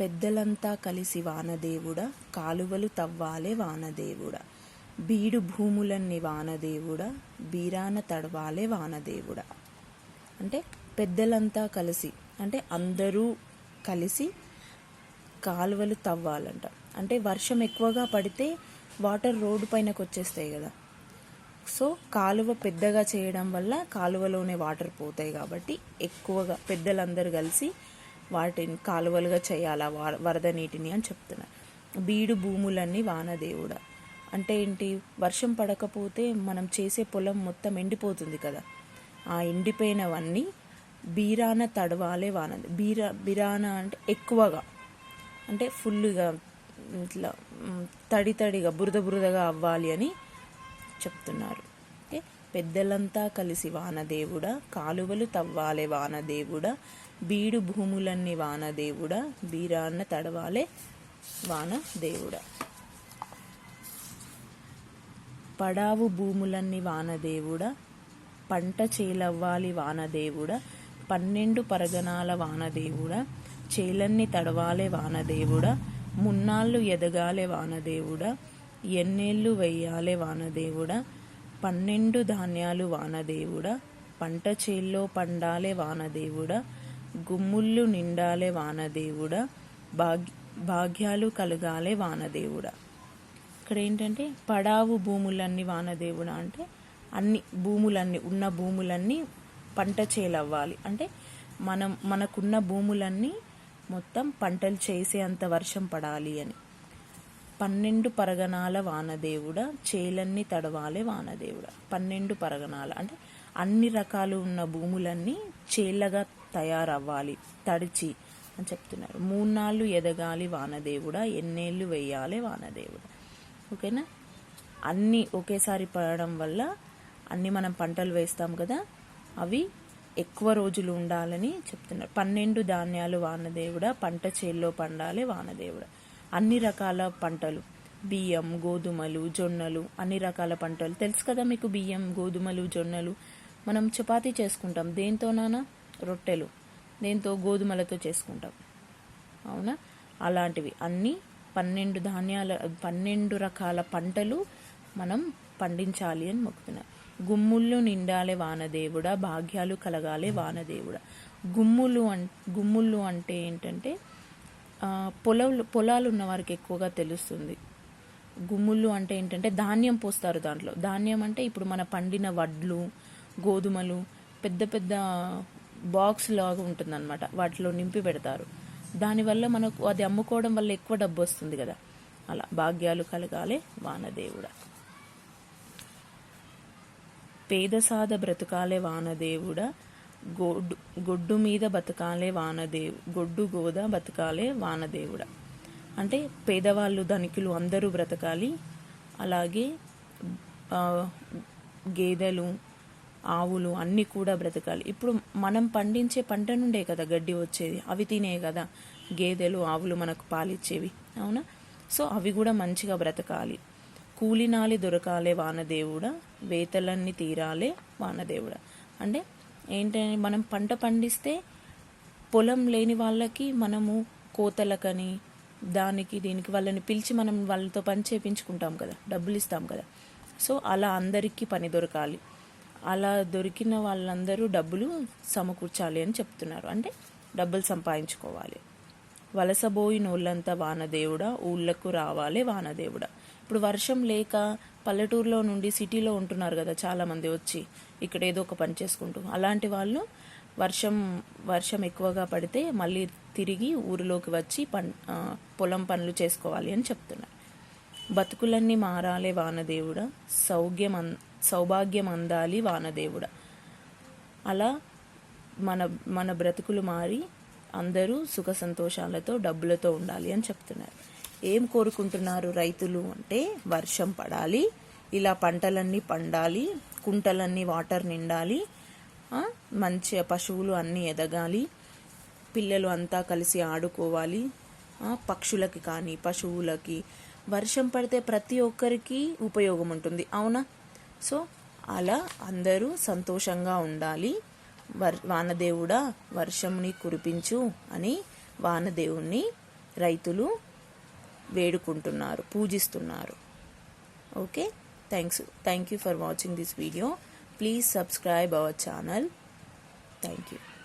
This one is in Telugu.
పెద్దలంతా కలిసి వానదేవుడ కాలువలు తవ్వాలే వానదేవుడ. బీడు భూములన్నీ వానదేవుడ బీరాన తడవాలే వానదేవుడ. అంటే పెద్దలంతా కలిసి అంటే అందరూ కలిసి కాలువలు తవ్వాలంట. అంటే వర్షం ఎక్కువగా పడితే వాటర్ రోడ్డు పైనకు వచ్చేస్తాయి కదా. సో కాలువ పెద్దగా చేయడం వల్ల కాలువలోనే వాటర్ పోతాయి కాబట్టి ఎక్కువగా పెద్దలందరూ కలిసి వాటిని కాలువలుగా చేయాలా? వరద నీటిని అని చెప్తున్నారు బీడు భూములన్నీ వానదేవుడ. అంటే ఏంటి? వర్షం పడకపోతే మనం చేసే పొలం మొత్తం ఎండిపోతుంది కదా. ఆ ఎండిపోయినవన్నీ బీరాన తడవాలే వాన బీరా బిరాన అంటే ఎక్కువగా. అంటే ఫుల్గా ఇట్లా తడి తడిగా బురద బురదగా అవ్వాలి అని చెప్తున్నారు. ఓకే? పెద్దలంతా కలిసి వానదేవుడ. కాలువలు తవ్వాలే వానదేవుడ. బీడు భూములన్నీ వానదేవుడా బీరాన్న తడవాలే వానదేవుడా పడావు భూములన్నీ వానదేవుడా పంట చేలవ్వాలి వానదేవుడ పన్నెండు పరగణాల వానదేవుడా చేలన్ని తడవాలే వానదేవుడా మున్నాళ్ళు ఎదగాలే వానదేవుడా ఎన్నేళ్ళు వెయ్యాలే వానదేవుడ పన్నెండు ధాన్యాలు వానదేవుడా పంట చేల్లో పండాలే వానదేవుడా గుమ్ముళ్ళు నిండాలే వానదేవుడ భాగ్య భాగ్యాలు కలగాలే వానదేవుడ. ఇక్కడ ఏంటంటే పడావు భూములన్నీ వానదేవుడ అంటే అన్ని భూములన్నీ ఉన్న భూములన్నీ పంట చేలవ్వాలి. అంటే మనం మనకున్న భూములన్నీ మొత్తం పంటలు చేసేంత వర్షం పడాలి అని. పన్నెండు పరగణాల వానదేవుడ చేలన్నీ తడవాలే వానదేవుడ. పన్నెండు పరగణాల. అంటే అన్ని రకాలు ఉన్న భూములన్నీ చేళ్ళగా తయారవ్వాలి తడిచి అని చెప్తున్నారు. మూన్నాళ్ళు ఎదగాలి వానదేవుడ ఎన్నేళ్ళు వెయ్యాలి వానదేవుడా. ఓకేనా? అన్నీ ఒకేసారి పడడం వల్ల అన్నీ మనం పంటలు వేస్తాం కదా అవి ఎక్కువ రోజులు ఉండాలని చెప్తున్నారు. పన్నెండు ధాన్యాలు వానదేవుడ పంట చేల్లో పండాలి వానదేవుడ. అన్ని రకాల పంటలు బియ్యం గోధుమలు జొన్నలు అన్ని రకాల పంటలు. తెలుసు కదా మీకు బియ్యం గోధుమలు జొన్నలు మనం చపాతీ చేసుకుంటాం. దేంతోనా రొట్టెలు. దేంతో? గోధుమలతో చేసుకుంటాం. అవునా? అలాంటివి. అన్ని పన్నెండు ధాన్యాల పన్నెండు రకాల పంటలు మనం పండించాలి అని మొక్కుతున్నారు గుమ్ముళ్ళు నిండాలే వానదేవుడ భాగ్యాలు కలగాలే వానదేవుడ. గుమ్ములు అన్ గుమ్ముళ్ళు అంటే ఏంటంటే పొలాలు పొలాలు ఉన్న వారికి ఎక్కువగా తెలుస్తుంది. గుమ్ముళ్ళు అంటే ఏంటంటే ధాన్యం పోస్తారు దాంట్లో. ధాన్యం అంటే ఇప్పుడు మన పండిన వడ్లు గోధుమలు పెద్ద పెద్ద బాక్స్ లాగా ఉంటుందన్నమాట. వాటిలో నింపి పెడతారు. దానివల్ల మనకు అది అమ్ముకోవడం వల్ల ఎక్కువ డబ్బు వస్తుంది కదా. అలా భాగ్యాలు కలగాలే వానదేవుడ. పేదసాద బ్రతకాలే వానదేవుడ. గొడ్డు గొడ్డు మీద బతకాలే వానదేవు గొడ్డు గోద బతకాలే వానదేవుడ. అంటే పేదవాళ్ళు ధనికులు అందరూ బ్రతకాలి. అలాగే గేదెలు ఆవులు అన్నీ కూడా బ్రతకాలి. ఇప్పుడు మనం పండించే పంట నుండే కదా గడ్డి వచ్చేది. అవి తినే కదా గేదెలు ఆవులు మనకు పాలిచ్చేవి. అవునా? సో అవి కూడా మంచిగా బ్రతకాలి. కూలినాలి దొరకాలే వానదేవుడా వేతలన్నీ తీరాలే వానదేవుడా. అంటే ఏంటంటే మనం పంట పండిస్తే పొలం లేని వాళ్ళకి మనము కోతలకని దానికి దీనికి వాళ్ళని పిలిచి మనం వాళ్ళతో పని చేపించుకుంటాం కదా డబ్బులు ఇస్తాం కదా. సో అలా అందరికీ పని దొరకాలి. అలా దొరికిన వాళ్ళందరూ డబ్బులు సమకూర్చాలి అని చెప్తున్నారు. అంటే డబ్బులు సంపాదించుకోవాలి. వలసబోయిన ఊళ్ళంతా వానదేవుడా ఊళ్ళకు రావాలే వానదేవుడా. ఇప్పుడు వర్షం లేక పల్లెటూరులో నుండి సిటీలో ఉంటున్నారు కదా చాలామంది వచ్చి ఇక్కడ ఏదో ఒక పని చేసుకుంటూ. అలాంటి వాళ్ళు వర్షం వర్షం ఎక్కువగా పడితే మళ్ళీ తిరిగి ఊరిలోకి వచ్చి పన్ పొలం పనులు చేసుకోవాలి అని చెప్తున్నారు. బతుకులన్నీ మారాలే వానదేవుడా. సౌఖ్యం సౌభాగ్యం అందాలి వానదేవుడ. అలా మన మన బ్రతుకులు మారి అందరూ సుఖ సంతోషాలతో డబ్బులతో ఉండాలి అని చెప్తున్నారు. ఏం కోరుకుంటున్నారు రైతులు అంటే వర్షం పడాలి ఇలా పంటలన్నీ పండాలి కుంటలన్నీ వాటర్ నిండాలి మంచి పశువులు అన్నీ ఎదగాలి పిల్లలు అంతా కలిసి ఆడుకోవాలి పక్షులకి కానీ పశువులకి. వర్షం పడితే ప్రతి ఒక్కరికి ఉపయోగం ఉంటుంది. అవునా? సో అలా అందరూ సంతోషంగా ఉండాలి. వర్ వానదేవుడా వర్షంని కురిపించు అని వానదేవుణ్ణి రైతులు వేడుకుంటున్నారు పూజిస్తున్నారు. Okay? Thanks thank you for watching this video. Please subscribe our channel. Thank you.